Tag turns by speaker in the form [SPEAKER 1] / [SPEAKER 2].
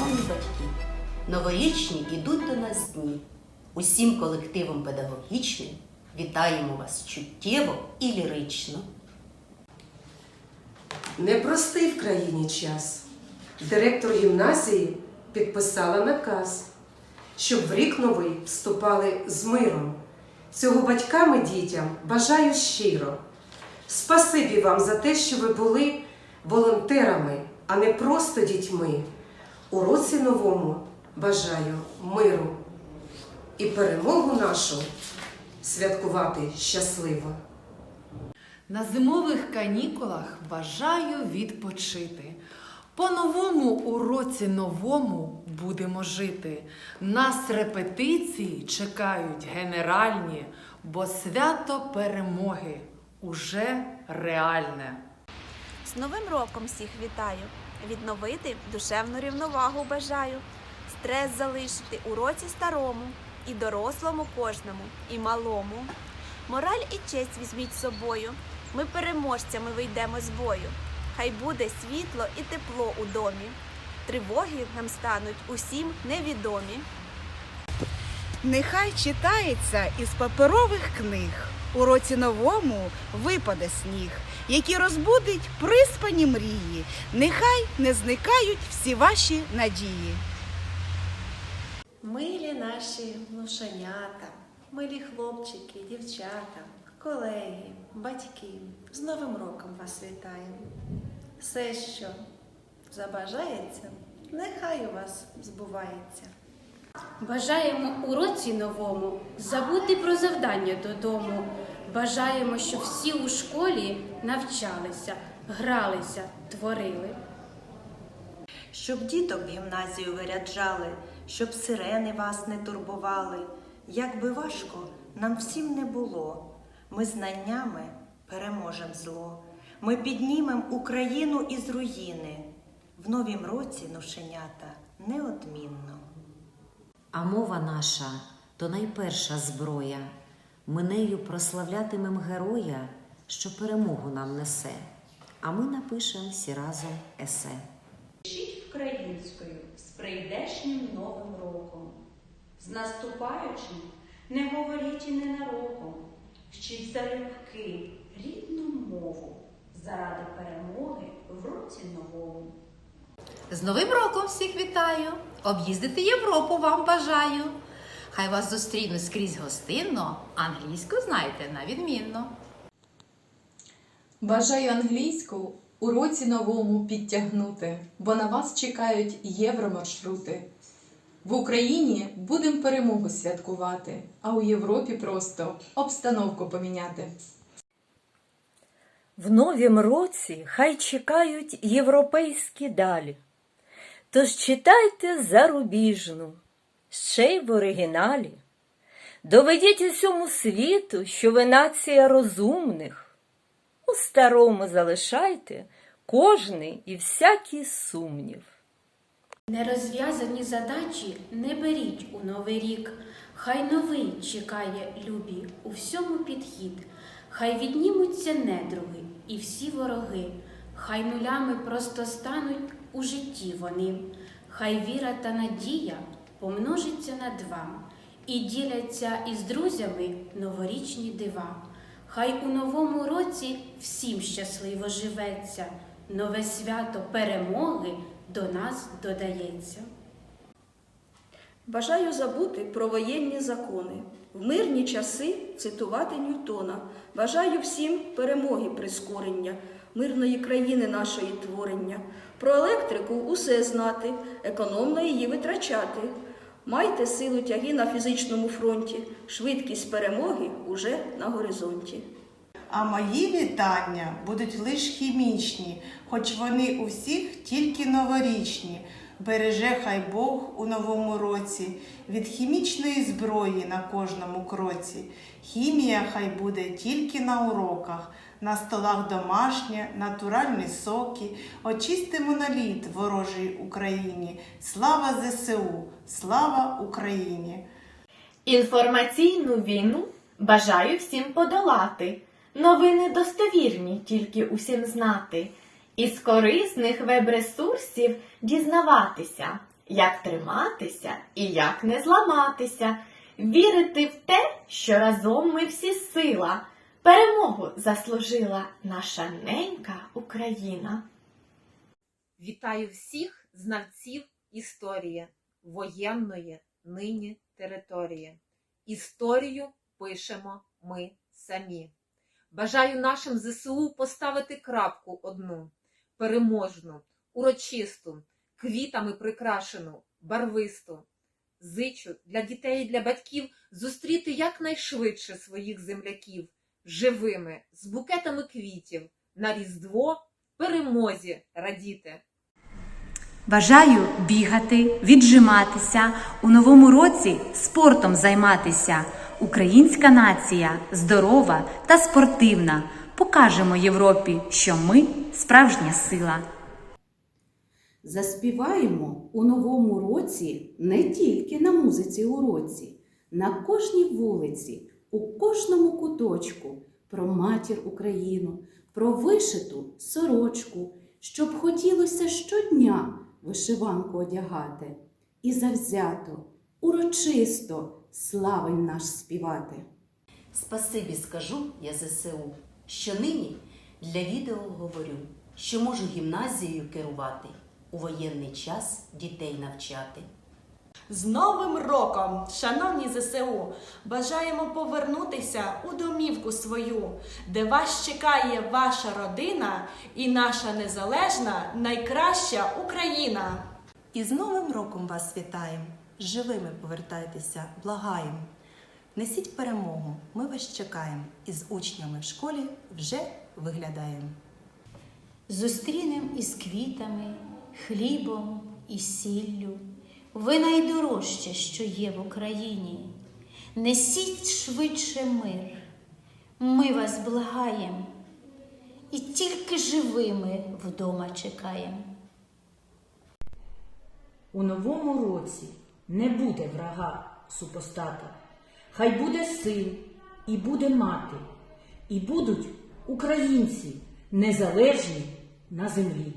[SPEAKER 1] шановні батьки, новорічні ідуть до нас дні. Усім колективом педагогічним вітаємо вас чуттєво і лірично.
[SPEAKER 2] Непростий в країні час. Директор гімназії підписала наказ, щоб в рік новий вступали з миром. Цього батькам і дітям бажаю щиро. Спасибі вам за те, що ви були волонтерами, а не просто дітьми. У році новому бажаю миру і перемогу нашу святкувати щасливо.
[SPEAKER 3] На зимових канікулах бажаю відпочити. По новому у році новому будемо жити. Нас репетиції чекають генеральні, бо свято перемоги уже реальне.
[SPEAKER 4] З Новим роком всіх вітаю! Відновити душевну рівновагу бажаю, стрес залишити у році старому, і дорослому кожному, і малому. Мораль і честь візьміть з собою. Ми переможцями вийдемо з бою. Хай буде світло і тепло у домі. Тривоги нам стануть усім невідомі.
[SPEAKER 5] Нехай читається із паперових книг. У році новому випаде сніг, який розбудить приспані мрії. Нехай не зникають всі ваші надії.
[SPEAKER 6] Милі наші внушенята, милі хлопчики, дівчата, колеги, батьки, з Новим роком вас вітаємо. Все, що забажається, нехай у вас збувається.
[SPEAKER 7] Бажаємо у році новому забути про завдання додому. Бажаємо, щоб всі у школі навчалися, гралися, творили.
[SPEAKER 8] Щоб діток гімназію виряджали, щоб сирени вас не турбували. Як би важко нам всім не було, ми знаннями переможем зло. Ми піднімем Україну із руїни. В новім році ношенята неодмінно.
[SPEAKER 9] А мова наша то найперша зброя. Ми нею прославлятимем героя, що перемогу нам несе. А ми напишем всі разом есе.
[SPEAKER 10] Пишіть українською з прийдешнім новим роком. З наступаючим не говоріть і ненароком. Вчіть залюбки рідну мову заради перемоги в році новому.
[SPEAKER 3] З Новим роком всіх вітаю! Об'їздити Європу вам бажаю! Хай вас зустрінуть скрізь гостинно, англійську знаєте на відмінно.
[SPEAKER 11] Бажаю англійську у році новому підтягнути, бо на вас чекають євромаршрути. В Україні будемо перемогу святкувати, а у Європі просто обстановку поміняти.
[SPEAKER 12] В новім році хай чекають європейські далі. Тож читайте зарубіжну, ще й в оригіналі. Доведіть усьому світу, що ви нація розумних. У старому залишайте кожний і всякий сумнів.
[SPEAKER 7] Нерозв'язані задачі не беріть у новий рік. Хай новий чекає любі у всьому підхід. Хай віднімуться недруги і всі вороги. Хай нулями просто стануть у житті вони. Хай віра та надія помножиться на два і діляться із друзями новорічні дива. Хай у новому році всім щасливо живеться, нове свято перемоги до нас додається.
[SPEAKER 13] Бажаю забути про воєнні закони, в мирні часи цитувати Ньютона. Бажаю всім перемоги прискорення, мирної країни нашої творення. Про електрику усе знати, економно її витрачати. Майте силу тяги на фізичному фронті, швидкість перемоги уже на горизонті.
[SPEAKER 14] А мої вітання будуть лиш хімічні, хоч вони у всіх тільки новорічні. Береже хай Бог у новому році від хімічної зброї на кожному кроці. Хімія хай буде тільки на уроках, на столах домашнє, натуральні соки. Очистимо наліт ворожій Україні. Слава ЗСУ! Слава Україні!
[SPEAKER 15] Інформаційну війну бажаю всім подолати. Новини достовірні, тільки усім знати. Із корисних веб-ресурсів дізнаватися, як триматися і як не зламатися, вірити в те, що разом ми всі сила. Перемогу заслужила наша ненька Україна.
[SPEAKER 16] Вітаю всіх знавців історії воєнної нині території. Історію пишемо ми самі. Бажаю нашим ЗСУ поставити крапку одну, переможну, урочисту, квітами прикрашену, барвисту. Зичу для дітей і для батьків зустріти якнайшвидше своїх земляків живими, з букетами квітів, на Різдво перемозі радіти.
[SPEAKER 12] Бажаю бігати, віджиматися, у новому році спортом займатися. Українська нація здорова та спортивна. Покажемо Європі, що ми справжня сила.
[SPEAKER 17] Заспіваємо у новому році не тільки на музиці уроці, на кожній вулиці, у кожному куточку про матір Україну, про вишиту сорочку, щоб хотілося щодня вишиванку одягати і завзято, урочисто славень наш співати.
[SPEAKER 1] Спасибі скажу я ЗСУ, що нині для відео говорю, що можу гімназією керувати, у воєнний час дітей навчати.
[SPEAKER 18] З Новим роком, шановні ЗСУ, бажаємо повернутися у домівку свою, де вас чекає ваша родина і наша незалежна найкраща Україна.
[SPEAKER 8] І з Новим роком вас вітаєм! Живими повертайтеся, благаєм. Несіть перемогу, ми вас чекаємо і з учнями в школі вже виглядаємо.
[SPEAKER 19] Зустрінем із квітами, хлібом і сіллю. Ви найдорожче, що є в Україні. Несіть швидше мир. Ми вас благаєм і тільки живими вдома чекаєм.
[SPEAKER 20] У новому році не буде врага супостата, хай буде син і буде мати, і будуть українці незалежні на землі.